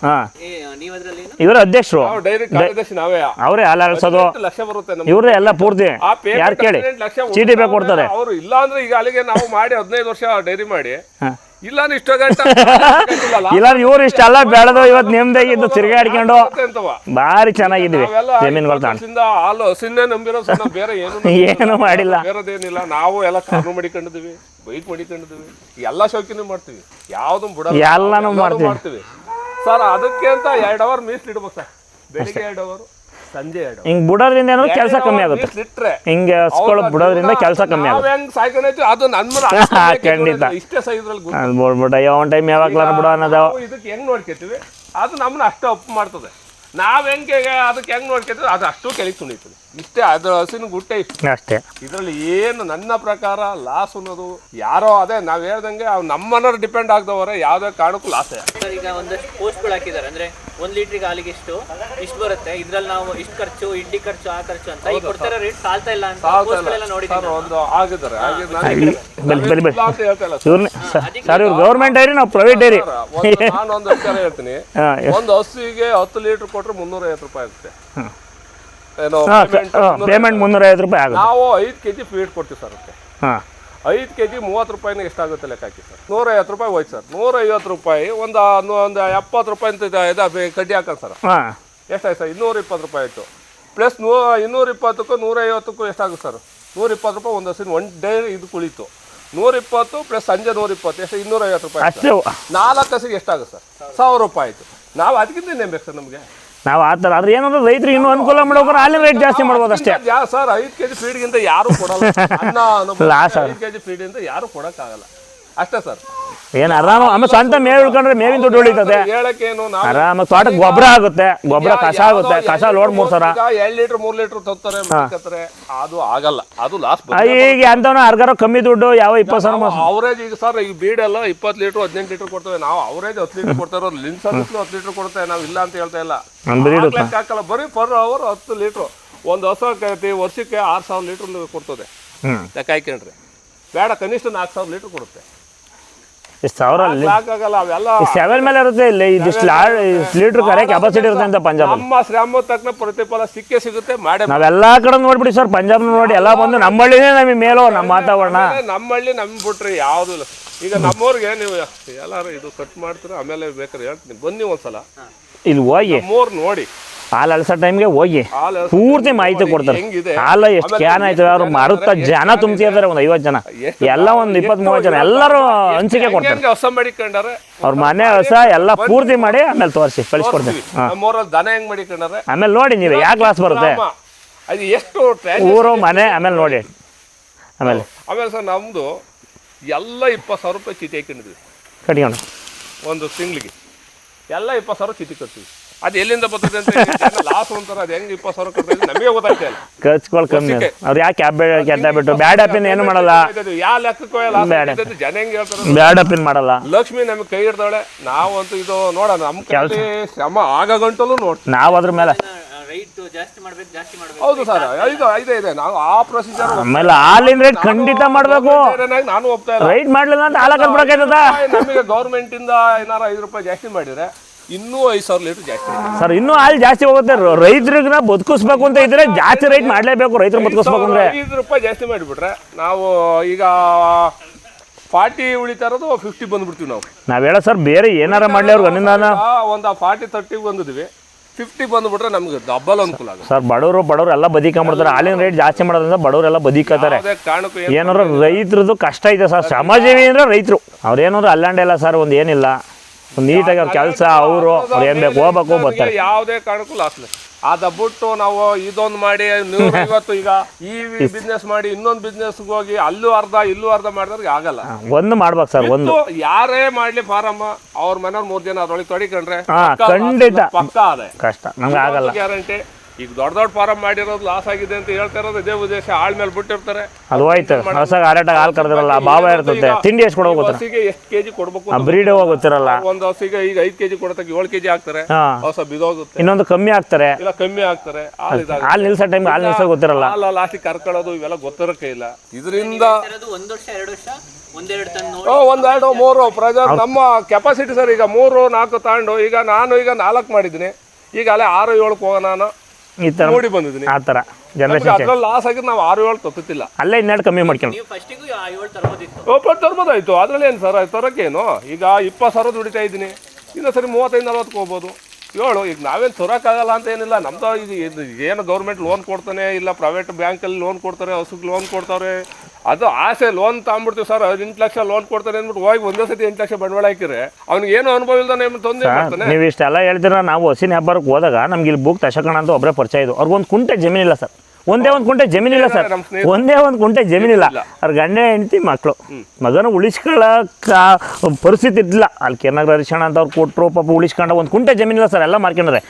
ಇವರ ಅಧ್ಯಕ್ಷರು. ಡೈರೆಕ್ಟ್ ಡೈರಿ ಕಾರ್ಯದರ್ಶಿ ನಾವೇ. ಅವರೇ ಹಾಲು ಹಾಳ್ಸೋದು ಲಕ್ಷ ಬರುತ್ತೆ ನಮ್ಗೆ. ಇವ್ರೇ ಎಲ್ಲ ಪೂರ್ತಿ. ಆ payment ಯಾರು ಕೇಳಿ? ಹದಿನೆಂಟು ಲಕ್ಷ ಚೀಟಿ ಬೇಕು ಕೊಡ್ತಾರೆ. ಅವ್ರು ಇಲ್ಲ ಅಂದ್ರೆ ಈಗ ಅಲ್ಲಿಗೆ ನಾವು ಮಾಡಿ ಹದಿನೈದು ವರ್ಷ ಡೈರಿ ಮಾಡಿ ಹಾಂ. ಇಲ್ಲ ಇಷ್ಟೋ ಗಂಟೆ ಇಲ್ಲ ಇವ್ರು ಇಷ್ಟೆಲ್ಲ ಬೆಳೆದು ಇವತ್ತು ನೆಮ್ಮದಿಯಾಗಿದ್ದು ತಿರ್ಗಾಡ್ಕೊಂಡು ಭಾರಿ ಚೆನ್ನಾಗಿದ್ವಿ ಜಮೀನುಗಳು ಇಪ್ಪತ್ತು ಹಾಲು ಹಸಿನೇ ನಂಬಿರೋ ಬೇರೆ ಏನು *laughs* ಏನು ಮಾಡಿಲ್ಲ. ಬೇರೆದೇನಿಲ್ಲ. ನಾವು ಎಲ್ಲ ಕಾರು ಮಡಿಕೊಂಡಿದ್ವಿ ಬೈಕ್ ಮಡಿಕೊಂಡಿದ್ವಿ ಎಲ್ಲಾ ಶೌಕಿನೂ ಮಾಡ್ತೀವಿ. ಯಾವ್ದು ಬಿಡ ಎಲ್ಲಾನು ಮಾಡ್ತೀವಿ. ಮಾಡ್ತೀವಿ. ಸರ್ ಅದಕ್ಕೆ ಅಂತ ಎರಡು ಅವರ್ ಮೀಸಲಿಡ್ಬೇಕು ಸರ್. ಬೆಳಿಗ್ಗೆ ಎರಡು ಅವರು ಸಂಜೆ ಹಿಂಗ್ ಬಿಡೋದ್ರಿಂದ ಏನೋ ಕೆಲಸ ಕಮ್ಮಿ ಆಗುತ್ತೆ. ಇಟ್ರೆ ಹಿಂಗೆ ಹಸ್ಕೊಳ್ಳೋ ಬಿಡೋದ್ರಿಂದ ಕೆಲಸ ಕಮ್ಮಿ ಆಗುತ್ತೆ. ಹೆಂಗ್ ಸಾಯ್ಕೊಂಡೈತಿ ಅದು ನನ್ ಮೇಲೆ ಹಾ, ಅಷ್ಟೇ *laughs* ಖಂಡಿತ. ಇಷ್ಟೇ ಸೈಜ್ರಲ್ಲಿ ಬಿಡ್ಬಿಟ್ಟು ಒಂದು ಟೈಮ್ ಯಾವಾಗ್ಲಾರ ಬಿಡೋ ಅನ್ನೋದು. ಇದಕ್ಕೆ ಹೆಂಗ್ ನೋಡ್ಕೊತೀವಿ? ಅದು ನಮ್ಮನ್ನ ಅಷ್ಟೇ ಅಪ್ ಮಾಡ್ತದೆ. ನಾವ್ ಹೆಂಗೆ ಅದಕ್ಕೆ ಹೆಂಗ್ ನೋಡ್ಕೊತೀವಿ? ಅದು ಅಷ್ಟು ಕೆಳಗೆ ತುಳಿತದೆ ಇಷ್ಟೇ ಅದು ಹಸಿನ ಗುಟ್ಟೆ ಇಷ್ಟು. ಅಷ್ಟೇ. ಇದರಲ್ಲಿ ಏನು ನನ್ನ ಪ್ರಕಾರ ಲಾಸ್ ಅನ್ನೋದು ಯಾರೋ ಅದೇ ನಾವ್ ಹೇಳ್ದಂಗೆ ಅವ್ ನಮ್ಮನ್ನ ಡಿಪೆಂಡ್ ಆಗ್ದವರೆ ಯಾವ್ದೇ ಕಾರಣಕ್ಕೂ ಲಾಸ್ ಸರ್ ಈಗ ಒಂದಷ್ಟು ಪೋಸ್ಟ್ಗಳು ಹಾಕಿದ್ದಾರೆ. ಅಂದ್ರೆ ಒಂದ್ ಲೀಟರ್ ಹಾಲಿಗೆ ಇಷ್ಟು ಇಷ್ಟು ಬರುತ್ತೆ. ಇದ್ರಲ್ಲಿ ನಾವು ಇಷ್ಟು ಖರ್ಚು ಇಡ್ಲಿ ಖರ್ಚು ಆ ಖರ್ಚು ಅಂತ. ಈಗ ಕೊಡ್ತಾರೆ ರೇಟ್ ಸಾಲ್ತಾ ಇಲ್ಲ ಅಂತ ಪೋಸ್ಟ್ಗಳೆಲ್ಲ ಸರ್ ನೋಡಿದ್ದೀನಿ ಒಂದು ಆಗಿದ್ದಾರೆ. ಹಾಗೆ ನಾನು ಇಲ್ಲಿ ಬಲ್ಲಿ ಬಲ್ಲಿ ಬಲ್ಲಿ ಇಲ್ಲ ಅಂತ ಹೇಳ್ತಾ ಇಲ್ಲ ಸರ್. ಇವ್ರನ್ನೇ ಸರ್ ಇವ್ರು ಗೌರ್ಮೆಂಟ್ ಡೈರಿ ನಾವು ಪ್ರೈವೇಟ್ ಡೈರಿ ಒಂದು ನಾನೊಂದು ವಿಚಾರ ಹೇಳ್ತೀನಿ. ಹಾಂ ಒಂದು ಹಸುವಿಗೆ ಹತ್ತು ಲೀಟರ್ ಕೊಟ್ರೆ ಮುನ್ನೂರ ಐವತ್ತು ರೂಪಾಯಿ ಆಗುತ್ತೆ. ಏನೋ ಪೇಮೆಂಟ್ ಮುನ್ನೂರೈವತ್ತು ರೂಪಾಯಿ ಆಗುತ್ತೆ. ನಾವು ಐದು ಕೆಜಿ ಫೀಡ್ ಕೊಡ್ತೀವಿ ಸರ್ ಅದಕ್ಕೆ. ಹಾಂ. ಐದು ಕೆ ಜಿ ಮೂವತ್ತು ರೂಪಾಯಿನ ಎಷ್ಟಾಗುತ್ತೆ ಲೆಕ್ಕ ಹಾಕಿ ಸರ್? ನೂರ ಐವತ್ತು ರೂಪಾಯಿ ಹೋಯ್ತು ಸರ್. ನೂರ ಐವತ್ತು ರೂಪಾಯಿ ಒಂದು ಒಂದು ಎಪ್ಪತ್ತು ರೂಪಾಯಿ ಅಂತ ಇದೆ ಕಡ್ಡಿ ಹಾಕೋದು ಸರ್. ಹಾಂ. ಎಷ್ಟಾಯ್ತು ಸರ್? ಇನ್ನೂರ ಇಪ್ಪತ್ತು ರೂಪಾಯಿ ಆಯಿತು. ಪ್ಲಸ್ ನೂ ಇನ್ನೂರ ಇಪ್ಪತ್ತಕ್ಕೂ ನೂರ ಐವತ್ತಕ್ಕೂ ಎಷ್ಟಾಗುತ್ತೆ ಸರ್? ನೂರ ಇಪ್ಪತ್ತು ರೂಪಾಯಿ ಒಂದು ಹಸಿನ ಒನ್ ಡೇ ಇದು ಕುಳಿತು. ನೂರ ಇಪ್ಪತ್ತು ಪ್ಲಸ್ ಸಂಜೆ ನೂರ ಇಪ್ಪತ್ತು ಎಷ್ಟು ಇನ್ನೂರ ಐವತ್ತು ರೂಪಾಯಿ. ನಾಲ್ಕು ಹಸಿಗೆ ಎಷ್ಟಾಗುತ್ತೆ ಸರ್? ಸಾವಿರ ರೂಪಾಯಿ ಆಯಿತು. ನಾವು ಅದಕ್ಕಿಂತ ಏನು ಬೇಕು ಸರ್ ನಮಗೆ? ನಾವು ಆ ಥರ ಆದ್ರೆ ಏನಂದ್ರೆ ರೈತರಿಗೆ ಇನ್ನೂ ಅನುಕೂಲ ಮಾಡ್ಬೇಕಾದ್ರೆ ಹಾಲಿನ ರೇಟ್ ಜಾಸ್ತಿ ಮಾಡ್ಬೋದು ಅಷ್ಟೇ. ಯಾ ಸರ್ ಐದು ಕೆಜಿ ಫೀಡ್ಗಿಂತ ಯಾರು ಕೊಡಲ್ಲ. ಅನ್ನ ಕೆ ಐದು ಕೆಜಿ ಫೀಡ್ಗಿಂತ ಯಾರು ಕೊಡೋಕ್ಕಾಗಲ್ಲ. ಅಷ್ಟೇ ಸರ್. ಏನು ಆರಾಮ? ಆಮೇಲೆ ಸ್ವಂತ ಮೇವು ಉಳ್ಕೊಂಡ್ರೆ ಮೇವಿನ ದುಡ್ಡು ಉಳಿತದೆ. ಹೇಳಕ್ಕೇನು ನಾವು ಆರಾಮ ತೋಟಕ್ಕೆ ಗೊಬ್ಬರ ಆಗುತ್ತೆ. ಗೊಬ್ಬರ ಕಸ ಆಗುತ್ತೆ. ಕಸ ಲೋಡ್ ಮೂರು ಸಾವಿರ ಎರಡು ಲೀಟರ್ ಮೂರ್ ಲೀಟರ್ ತರ್ತಾರೆ ಅದು ಆಗಲ್ಲ. ಅದು ಲಾಸ್ಟ್ ಈಗ ಅಂಥವ್ನ ಅರ್ಗಾರ ಕಮ್ಮಿ ದುಡ್ಡು ಯಾವ ಇಪ್ಪತ್ತು ಸಾವಿರ ಮೋಸ ಅವರೇಜ್ ಈಗ ಸರ್ ಈಗ ಬೀಡೆಲ್ಲ ಇಪ್ಪತ್ತು ಲೀಟರ್ ಹದಿನೆಂಟು ಲೀಟರ್ ಕೊಡ್ತೇವೆ. ನಾವು ಅವರೇಜ್ ಹತ್ತು ಲೀಟರ್ ಕೊಡ್ತಾ ಇರೋದು ಲಿನ್ಸ್ ಹತ್ತು ಲೀಟರ್ ಕೊಡ್ತೇವೆ ನಾವು ಇಲ್ಲ ಅಂತ ಹೇಳ್ತಾ ಇಲ್ಲ. ಬರೀ ಹಾಕಲ್ಲ. ಬರೀ ಪರ್ ಅವರ್ ಹತ್ತು ಲೀಟ್ರು. ಒಂದು ಹೊಸ ಕೈತಿ ವರ್ಷಕ್ಕೆ ಆರು ಸಾವಿರ ಲೀಟರ್ ಕೊಡ್ತದೆ. ಲೆಕ್ಕ ಹಾಕೊಂಡ್ರೆ ಬೇಡ ಕನಿಷ್ಠ ನಾಲ್ಕು ಸಾವಿರ ಲೀಟರ್ ಕೊಡುತ್ತೆ. ಇಷ್ಟು ಸಾವಿರ ಅಲ್ಲಿ ಸಾಕಾಗಲ್ಲ ಅವೆಲ್ಲ ಸೆವೆನ್ ಮೇಲೆ ಇರುತ್ತೆ ಇಲ್ಲಿ ಇದಿಷ್ಟು ಲೀಟ್ರ್ ಕರೆ ಕೆಪಾಸಿಟಿ ಇರುತ್ತೆ ಅಂತ ಪಂಜಾಬ್ ನಮ್ಮ ಶ್ರಮ ತಕ್ಕ ಪ್ರತಿಫಲ ಸಿಕ್ಕೇ ಸಿಗುತ್ತೆ ಮಾಡೇ ನಾವೆಲ್ಲ ಕಡೆ ನೋಡ್ಬಿಡಿ ಸರ್ ಪಂಜಾಬ್ ನೋಡಿ ಎಲ್ಲ ಬಂದು ನಮ್ಮ ಹಳ್ಳಿನೇ ನಮಗೆ ಮೇಲೋ ನಮ್ಮ ವಾತಾವರಣ. ನಮ್ಮ ಹಳ್ಳಿ ನಮ್ ಬಿಟ್ರೆ ಯಾವ್ದು ಇಲ್ಲ. ಈಗ ನಮ್ಮವ್ರಿಗೆ ನೀವು ಎಲ್ಲಾರು ಇದು ಕಟ್ ಮಾಡ್ತೀರ ಆಮೇಲೆ ಬೇಕಾದ್ರೆ ಹೇಳ್ತೀನಿ. ಬನ್ನಿ ಒಂದ್ಸಲ. ಇಲ್ಲಿ ಹೋಗಿ. ಮೂರ್ ನೋಡಿ. ಹಾಲು ಅಳಸೋ ಟೈಮ್ಗೆ ಹೋಗಿ ಪೂರ್ತಿ ಮಾಹಿತಿ ಕೊಡ್ತಾರೆ. ಹಾಲ ಎಷ್ಟು ಕ್ಯಾನ್ ಆಯ್ತವೆ ಅವ್ರು ಮರುತ್ತ ಜನ ತುಂಬ್ತಿರ್ತಾರೆ ಒಂದು ಐವತ್ತು ಜನ. ಎಲ್ಲ ಒಂದು ಇಪ್ಪತ್ತ್ ಮೂವತ್ತು ಜನ ಎಲ್ಲರೂ ಹಂಚಿಕೆ ಕೊಡ್ತಾರೆ. ಅವ್ರ ಮನೆ ಹೊಸ ಎಲ್ಲ ಪೂರ್ತಿ ಮಾಡಿ ಆಮೇಲೆ ತೋರಿಸಿ ಕಳಿಸ್ಕೊಡ್ತೀನಿ. ಆಮೇಲೆ ನೋಡಿ ನೀವು ಯಾವ ಕ್ಲಾಸ್ ಬರುತ್ತೆ? ಅದು ಎಷ್ಟು ಟ್ರಾನ್ಸ್- ಊರು ಮನೆ ಆಮೇಲೆ ನೋಡಿ. ಆಮೇಲೆ. ಆಮೇಲೆ ಸರ್ ನಮ್ದು ಎಲ್ಲ ಇಪ್ಪತ್ತು ಸಾವಿರ ರೂಪಾಯಿ ಚೀಟಿ ಹಾಕೊಂಡಿದ್ವಿ. ಕಟ್ಕೊಂಡು. ಒಂದು ತಿಂಗಳಿಗೆ. ಎಲ್ಲ ಇಪ್ಪತ್ತು ಸಾವಿರ ಚೀಟಿ ಕಟ್ತೀವಿ. ಅದು ಎಲ್ಲಿಂದ ಬರ್ತದೆ ಅಂತ ಲಾಸ್ ಅಂತಾರೆ ಅದು ಹೆಂಗ್ ಇಪ್ಪತ್ತು ಸಾವಿರ ಕಟ್ಟಿದ್ರೆ ನಮಗೆ ಗೊತ್ತಾಗ್ತಾ ಇಲ್ಲ. ಖರ್ಚುಗಳು ಕಮ್ಮಿ. ಅವ್ರು ಯಾಕೆ ಕ್ಯಾಬ್ ಕೆಟ್ಟ ಬಿಟ್ಟು? ಬ್ಯಾಡ್ ಅಪ್ಪಿನ ಏನು ಮಾಡಲ್ಲ. ಯಾವ ಲೆಕ್ಕಕ್ಕೂ ಲಾಸ್ ಬೇಡ. ಆಗ್ತೈತೆ, ಜನ ಹೆಂಗ್ ಹೇಳ್ತಾರೆ? ಬ್ಯಾಡ್ ಅಪ್ಪಿನ ಮಾಡಲ್ಲ. ಲಕ್ಷ್ಮಿ ನಮಗೆ ಕೈ ಹಿಡ್ದಾಳೆ ನಾವಂತೂ ಇದು ನೋಡ ನಮ್ಮ ಕೆಲಸ. ಶ್ರಮ ಆಗ ಗಂಟಲು ನೋಡ್ತೀವಿ. ನಾವು ಅದ್ರ ಮೇಲೆ. ರೈಟ್ ಜಾಸ್ತಿ ಮಾಡ್ಬೇಕು ಜಾಸ್ತಿ ಮಾಡ್ಬೇಕು? ಹೌದು ಸರ್. ಇದು ಇದೆ ಇದೆ. ನಾವು ಆ ಪ್ರೊಸೀಜರ್ ಆಮೇಲೆ ಹಾಲಿನ ರೇಟ್ ಖಂಡಿತ ಮಾಡಬೇಕು. ನಾನು ಹೋಗ್ತಾ ಇಲ್ಲ. ರೈಟ್ ಮಾಡ್ಲಿಲ್ಲ ಅಂತ ಹಾಲ ಕಲ್ಬಿಡಕ್ಕಾಯ್ತದ ನಮಗೆ ಗೌರ್ಮೆಂಟ್ ಇಂದ ಏನಾರ ಐದು ರೂಪಾಯಿ ಜಾಸ್ತಿ ಮಾಡಿದ್ರೆ ಇನ್ನೂ ಐದು ಸಾವಿರ ಲೀಟರ್ ಜಾಸ್ತಿ ಸರ್ ಇನ್ನೂ ಹಾಲು ಜಾಸ್ತಿ ಹೋಗುತ್ತೆ. ರೈತರಿಗ ಬದುಕಿಸ್ಬೇಕು ಅಂತ ಇದ್ರೆ ಜಾಸ್ತಿ ರೈಟ್ ಮಾಡಲೇಬೇಕು ರೈತರು ಬದುಕಿಸ್ಬೇಕು ಅಂದ್ರೆ. ಐದು ರೂಪಾಯಿ ಜಾಸ್ತಿ ಮಾಡಿಬಿಟ್ರೆ ನಾವು ಈಗ ಫಾರ್ಟಿ ಉಳಿತಾ ಇರೋದು ಫಿಫ್ಟಿ ಬಂದ್ಬಿಡ್ತೀವಿ ನಾವು. ನಾವ್ ಹೇಳ ಸರ್ ಬೇರೆ ಏನಾರ ಮಾಡ್ಲಿ ಅವ್ರಿಗೆ ಒಂದು ಫಾರ್ಟಿ ತರ್ಟಿಗೆ ಬಂದಿದ್ವಿ. ಫಿಫ್ಟಿ ಬಂದ್ಬಿಟ್ರೆ ನಮ್ಗೆ ಡಬ್ಬಲ್ ಅನುಕೂಲ ಆಗುತ್ತೆ. ಸರ್ ಬಡವರು ಬಡವರು ಎಲ್ಲ ಬದುಕೊಂಬಿಡ್ತಾರೆ ಹಾಲಿನ ರೇಟ್ ಜಾಸ್ತಿ ಮಾಡೋದ್ರಿಂದ ಬಡವರೆಲ್ಲ ಎಲ್ಲ ಯಾವುದೇ ಕಾರಣಕ್ಕೂ ಏನು ಏನಾರ ರೈತರದ್ದು ಕಷ್ಟ ಇದೆ ಸರ್. ಶ್ರಮಜೀವಿ ಅಂದ್ರೆ ರೈತರು. ಅವ್ರೇನಾದ್ರು ಅಲ್ಲಾಂಡಿಲ್ಲ ಸರ್ ಒಂದು ಏನಿಲ್ಲ. ನೀಟಾಗಿ ಅವ್ರ ಕೆಲಸ ಅವರು ಅವ್ರು ಏನ್ ಬೇಕು ಹೋಗ್ಬೇಕು ಬರ್ತಾರೆ. ಯಾವುದೇ ಕಾರಣಕ್ಕೂ ಲಾಸ್ ಅದ ಬಿಟ್ಟು ನಾವು ಇದೊಂದು ಮಾಡಿ ನೂರ ಐವತ್ತು *laughs* ಈಗ ಈ ಬಿಸ್ನೆಸ್ ಮಾಡಿ ಇನ್ನೊಂದು ಬಿಸ್ನೆಸ್ ಹೋಗಿ ಅಲ್ಲೂ ಅರ್ಧ ಇಲ್ಲೂ ಅರ್ಧ ಮಾಡಿದ್ರೆ ಆಗಲ್ಲ. ಒಂದು ಮಾಡ್ಬೇಕು ಸರ್ ಒಂದು. ಯಾರೇ ಮಾಡ್ಲಿ ಫಾರಮ್ಮ ಅವ್ರ ಮನೇಲಿ ಮೂರ್ ಜನ ಅದ್ರೊಳಗೆ ತೊಡಿಕೊಂಡ್ರೆ ಖಂಡಿತ. ಪಕ್ಕ ಪಕ್ಕಾ ಅದೇ. ಕಷ್ಟ ನಮ್ಗೆ ಆಗಲ್ಲ. ಗ್ಯಾರಂಟಿ ಈಗ ದೊಡ್ಡ ದೊಡ್ಡ ಫಾರಂ ಮಾಡಿರೋದು ಲಾಸ್ ಆಗಿದೆ ಅಂತ ಹೇಳ್ತಾ ಇರೋದು ಇದೇ ಉದ್ದೇಶ ಆಳ್ ಮೇಲೆ ಬಿಟ್ಟಿರ್ತಾರೆ. ಅದು ಹೋಯ್ತು. ಹೊಸ ಆರಾಟ ಹಾಲು ಕರೆದಿರಲ್ಲ ಭಾವ ಇರ್ತದೆ. ತಿಂಡಿ ಎಷ್ಟು ಕೊಡೋ ಹಸಿಗೆ ಎಷ್ಟು ಕೆಜಿ ಕೊಡ್ಬೇಕು ಬ್ರೀಡ್ ಗೊತ್ತಿರಲ್ಲ ಒಂದು ಹಸಿಗೆ ಈಗ ಐದ್ ಕೆಜಿ ಕೊಡತಕ್ಕೆ ಏಳು ಕೆಜಿ ಹಾಕ್ತಾರೆ. ಹೊಸ ಬಿದೋಗುತ್ತೆ. ಇನ್ನೊಂದು ಕಮ್ಮಿ ಆಗ್ತಾರೆ ಇಲ್ಲ ಕಮ್ಮಿ ಹಾಕ್ತಾರೆ. ಹಾಲು ನಿಲ್ಸೋ ಟೈಮ್ ಹಾಲು ನಿಲ್ಸೋ ಗೊತ್ತಿರಲ್ಲ. ಹಾಲು ಲಾಸ್ಟಿಗೆ ಕರ್ಕೊಳ್ಳೋದು ಇವೆಲ್ಲ ಗೊತ್ತಿರಕ್ಕೆ ಇಲ್ಲ. ಇದರಿಂದ ಒಂದ್ ವರ್ಷ ಎರಡು ವರ್ಷ ಒಂದೆರಡು ಟನ್ ನೋಡಿ. ಓ ಒಂದೆರಡು ಮೂರು ಪ್ರಜಾ ನಮ್ಮ ಕೆಪಾಸಿಟಿ ಸರ್ ಈಗ ಮೂರು ನಾಲ್ಕು ತಗೊಂಡು ಈಗ ನಾನು ಈಗ ನಾಲ್ಕು ಮಾಡಿದ್ದೀನಿ. ಈಗ ಅಲ್ಲೇ ಆರು ಏಳಕ್ಕೆ ಹೋಗೋಣ ನಾನು. ಈ ಥರ ನೋಡಿ ಬಂದಿದ್ದೀನಿ ಆ ತರ ಜನರೇಷನ್ ಅದ್ರಲ್ಲಿ ಲಾಸ್ ಆಗಿದ್ದು ನಾವು ಆರು ಏಳು ತತ್ತಿಲ್ಲ ಅಲ್ಲೇ ಇನ್ನೆರಡು ಕಮ್ಮಿ ಮಾಡ್ಕೊಂಡು. ಓಪನ್ ತರ್ಬೋದಾಯ್ತು. ಅದ್ರಲ್ಲಿ ಏನು ಸರ್ ತರಕ್ಕೇನು? ಈಗ ಇಪ್ಪತ್ತು ಸಾವಿರ ದುಡಿತಾ ಇದ್ದೀನಿ. ಇನ್ನೊಂದ್ಸರಿ ಮೂವತ್ತೈದು ನಲ್ವತ್ತಕ್ಕೆ ಹೋಗ್ಬೋದು. ಏಳು ಈಗ ನಾವೇನು ತರೋಕ್ಕಾಗಲ್ಲ ಅಂತ ಏನಿಲ್ಲ. ನಮ್ದು ಇದು ಇದು ಏನು ಗೌರ್ಮೆಂಟ್ ಲೋನ್ ಕೊಡ್ತಾನೆ ಇಲ್ಲ ಪ್ರೈವೇಟ್ ಬ್ಯಾಂಕಲ್ಲಿ ಲೋನ್ ಕೊಡ್ತಾರೆ ಹಸುಗೆ ಲೋನ್ ಕೊಡ್ತಾರೆ ಅದು ಆಸೆ ಲೋನ್ ತಗೊಂಡ್ಬಿಡ್ತೀವಿ ಸರ್. ಎಂಟು ಲಕ್ಷ ಲೋನ್ ಕೊಡ್ತಾರೆ ಅಂದ್ಬಿಟ್ಟು ಹೋಗಿ ಒಂದೇ ಸತಿ ಎಂಟು ಲಕ್ಷ ಬಂಡವಾಳ ಹಾಕಿದ್ರೆ ಅವ್ನಿಗೆ ಏನು ಅನುಭವ ಇಲ್ದಾನೆ ತೊಂದರೆ ಮಾಡ್ತಾನೆ? ನೀವು ಇಷ್ಟೆಲ್ಲ ಹೇಳಿದ್ರೆ ನಾವು ಹಸಿನ ಹಬ್ಬಕ್ಕೆ ಹೋದಾಗ ನಮ್ಗೆ ಇಲ್ಲಿ ಬುಕ್ ತಶಕಣ ಅಂತ ಒಬ್ಬರೇ ಪರಿಚಯ ಇದು ಅವ್ರಿಗೊಂದು ಕುಂಟೆ ಜಮೀನಿಲ್ಲ ಸರ್. ಒಂದೇ ಒಂದು ಕುಂಟೆ ಜಮೀನಿಲ್ಲ ಸರ್. ಒಂದೇ ಒಂದು ಕುಂಟೆ ಜಮೀನಿಲ್ಲ ಅವ್ರ ಗಂಡ ಹೆಂಡತಿ ಮಕ್ಕಳು ಮಗನ ಉಳಿಸ್ಕೊಳ್ಳೋಕ ಪರಿಸ್ಥಿತಿ ಇದ್ದಿಲ್ಲ. ಅಲ್ಲಿ ಕೆನಗರ ಹರಿಶಣ ಅಂತ ಅವ್ರು ಕೊಟ್ಟರು ಪಾಪ ಉಳಿಸ್ಕೊಂಡ ಒಂದು ಕುಂಟೆ ಜಮೀನಿಲ್ಲ ಸರ್. ಎಲ್ಲ ಮಾರ್ಕೊಂಡ್ರೆ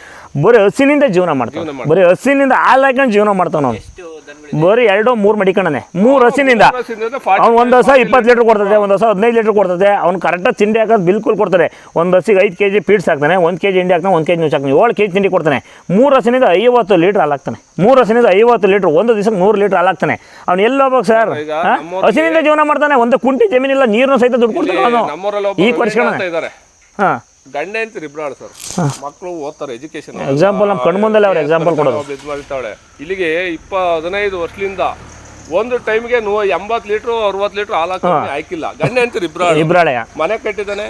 ಬರೀ ಹಸಿನಿಂದ ಜೀವನ ಮಾಡ್ತಾನೆ ಬರೀ ಹಸಿನಿಂದ ಹಾಲು ಹಾಕೊಂಡು ಜೀವನ ಮಾಡ್ತಾನೆ ದನಗಳು ಬರೀ ಎರಡು ಮೂರು ಮಡಿಕಣನೆ. ಮೂರು ಹಸಿನಿಂದ. ಅವ್ನು ಒಂದು ಹೊಸ ಇಪ್ಪತ್ತು ಲೀಟ್ರ್ ಕೊಡ್ತದೆ ಒಂದು ಹೊಸ ಹದಿನೈದು ಲೀಟ್ರ್ ಕೊಡ್ತದೆ. ಅವ್ನು ಕರೆಕ್ಟಾಗಿ ತಿಂಡಿ ಹಾಕೋದು ಬಿಲ್ಕುಲ್ ಕೊಡ್ತಾರೆ ಒಂದು ಹಸಿಗೆ ಐದು ಕೆ ಜಿ ಪೀಡ್ಸ್ ಹಾಕ್ತಾನೆ ಒಂದು ಕೆ ಜಿ ಹಿಂಡಿ ಹಾಕ್ತಾನೆ ಒಂದು ಕೆ ಜಿ ನುಚ್ಚು ಹಾಕ್ತಾನೆ ಏಳು ಕೆ ಜಿ ತಿಂಡಿ ಕೊಡ್ತಾನೆ. ಮೂರು ಹಸಿನಿಂದ ಐವತ್ತು ಲೀಟ್ರ್ ಹಾಲಾಗ್ತಾನೆ ಮೂರು ಹಸಿನಿಂದ ಐವತ್ತು ಲೀಟ್ರ್ ಒಂದು ದಿವಸಕ್ಕೆ ನೂರು ಲೀಟ್ರ್ ಹಾಲಾಗ್ತಾನೆ ಹಾಕ್ತಾನೆ. ಅವ್ನು ಎಲ್ಲಿ ಹೋಗ್ಬೇಕು ಸರ್? ಹಸಿನಿಂದ ಜೀವನ ಮಾಡ್ತಾನೆ ಒಂದು ಕುಂಟಿ ಜಮೀನಿಲ್ಲ ನೀರನ್ನು ಸಹಿತ ದುಡ್ಡು ಕೊಡ್ತಾನೆ ಅವನು. ಈ ಇದ್ದಾರೆ. ಹಾಂ. ಗಂಡ ಅಂತೀರಿ ಇಬ್ರಾಳು ಸರ್. ಮಕ್ಕಳು ಓದ್ತಾರೆ ಎಜುಕೇಶನ್. ಎಕ್ಸಾಂಪಲ್ ನಮ್ಮ ಕಣ್ಮುಂದಲ್ಲೇ ಅವ್ರು ಎಕ್ಸಾಂಪಲ್ ಕೊಡೋದು. ಇದು ಮಾಡ್ತಾಳೆ ಇಲ್ಲಿಗೆ ಇಪ್ಪ ಹದಿನೈದು ವರ್ಷದಿಂದ ಒಂದು ಟೈಮ್ಗೆ ನೂ ಎಂಬತ್ತು ಲೀಟ್ರು ಅರವತ್ತು ಲೀಟ್ರ್ ಹಾಲು ಹಾಕಿ ಹಾಕಿಲ್ಲ. ಗಂಡ ಅಂತೀರಿ ಇಬ್ರಾಳು ಇಬ್ರಾಳೆ ಮನೆ ಕಟ್ಟಿದ್ದಾನೆ.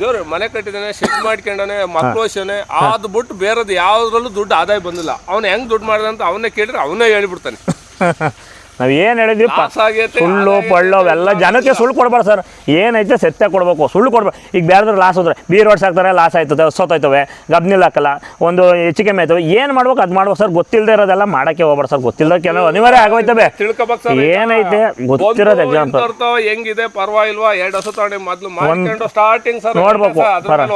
ದೇವ್ರ ಮನೆ ಕಟ್ಟಿದ್ದಾನೆ ಶಿಫ್ಟ್ ಮಾಡ್ಕೊಂಡಾನೆ ಮಕ್ಕಳು ವಶನೆ. ಅದು ಬಿಟ್ಟು ಬೇರೆದು ಯಾವ್ದ್ರಲ್ಲೂ ದುಡ್ಡು ಆದಾಯ ಬಂದಿಲ್ಲ. ಅವ್ನು ಹೆಂಗ್ ದುಡ್ಡು ಮಾಡಿದ ಅಂತ ಅವನೇ ಕೇಳಿದ್ರೆ ಅವನೇ ಹೇಳ್ಬಿಡ್ತಾನೆ. *laughs* ನಾವು ಏನು ಹೇಳಿದ್ವಿ ಸುಳ್ಳು ಪಳ್ಳು ಅವೆಲ್ಲ ಜನಕ್ಕೆ ಸುಳ್ಳು ಕೊಡ್ಬಾರ್ದು ಸರ್. ಏನೈತೆ ಸತ್ಯ ಕೊಡಬೇಕು ಸುಳ್ಳು ಕೊಡ್ಬೇಕು ಈಗ ಬೇರೆದ್ರೆ ಲಾಸ್ ಹೋದ್ರೆ ಬೀರ್ ಹೊಡ್ಸಾಕ್ತಾರೆ ಹಾಕ್ತಾರೆ ಲಾಸ್ ಆಯ್ತದೆ ಸೋತೋಯ್ತವೆ ಗಬ್ನಿಲ್ ಹಾಕಲ್ಲ ಒಂದು ಹೆಚ್ಚಿಗೆ ಆಯ್ತವೆ ಏನು ಮಾಡ್ಬೇಕು ಅದು ಮಾಡ್ಬೇಕು ಸರ್ ಗೊತ್ತಿಲ್ಲದೆ ಇರೋದೆಲ್ಲ ಮಾಡೋಕ್ಕೆ ಹೋಗ್ಬಾರ್ದು ಸರ್ ಗೊತ್ತಿಲ್ಲದ ಕೆಲವು ಅನಿವಾರ್ಯ ಆಗೋಯ್ತವೆ ಏನೈತೆ? ಗೊತ್ತಿರೋದು ಎಕ್ಸಾಂಪಲ್ ಹೆಂಗಿದೆ ಪರವಾಗಿಲ್ವಾ ಎರಡು ಹೊಸ ತಗೊಂಡು ಮೊದಲು ಮಾಡ್ಕೊಂಡು ಸ್ಟಾರ್ಟಿಂಗ್ ಸರ್ ನೋಡ್ಬೇಕು,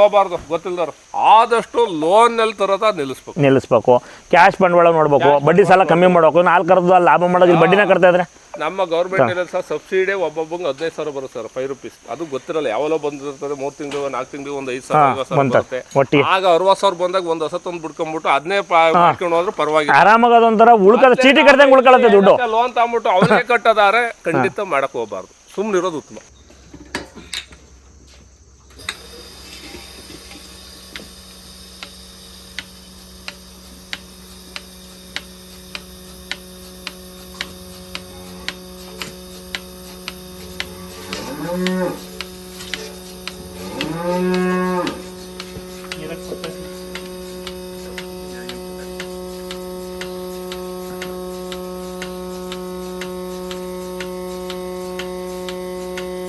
ಹೋಗ್ಬಾರ್ದು ಗೊತ್ತಿಲ್ದವ್ರು. ಆದಷ್ಟು ಲೋನ್ನಲ್ಲಿ ತರೋದ ನಿಲ್ಲಿಸ್ಬೇಕು. ನಿಲ್ಲಿಸ್ಬೇಕು. ಕ್ಯಾಶ್ ಬಂಡವಾಳ ನೋಡ್ಬೇಕು. ಬಡ್ಡಿ ಸಾಲ ಕಮ್ಮಿ ಮಾಡ್ಬೇಕು. ನಾಲ್ಕು ಕರ್ದು ಲಾಭ ಮಾಡೋದು ಇಲ್ಲಿ ಕಟ್ತಾ ಇದ್ರೆ? ನಮ್ಮ ಗೌರ್ಮೆಂಟ್ ಇರೋದು ಸರ್ ಸಬ್ಸಿಡಿ ಒಬ್ಬೊಬ್ಬಂಗೆ ಹದಿನೈದು ಸಾವಿರ ಬರುತ್ತೆ ಸರ್ ಫೈವ್ ರುಪೀಸ್ ಅದು ಗೊತ್ತಿರಲ್ಲ ಯಾವಲೋ ಬಂದಿರ್ತದೆ ಮೂರು ತಿಂಗಳು ನಾಲ್ಕು ತಿಂಗಳು ಒಂದು ಐದು ಸಾವಿರ ಐವತ್ತು ಸಾವಿರ ಬಂತ ಬರುತ್ತೆ. ಒಟ್ಟಿಗೆ. ಆಗ ಅರವತ್ತು ಸಾವಿರ ಬಂದಾಗ ಒಂದು ಹೊಸ ತಂದು ಬಿಡ್ಕೊಂಡ್ಬಿಟ್ಟು ಅದನ್ನೇ ಮಾಡ್ಕೊಂಡು ಹೋದ್ರೆ ಪರವಾಗಿಲ್ಲ. ಆರಾಮಾಗಿ ಅದೊಂಥರ ಉಳ್ಕೊಳ್ಳೋ ಚೀಟಿ ಕಟ್ದಂಗೆ ಉಳ್ಕೊಳ್ಳುತ್ತೆ ದುಡ್ಡು. ಲೋನ್ ತಗೊಂಡ್ಬಿಟ್ಟು ಅವನಿಗೆ ಕಟ್ಟದಾರೆ ಖಂಡಿತ ಮಾಡಕ್ ಹೋಗ್ಬಾರ್ದು. ಸುಮ್ಮನೆ ಇರೋದು ಉತ್ತಮ.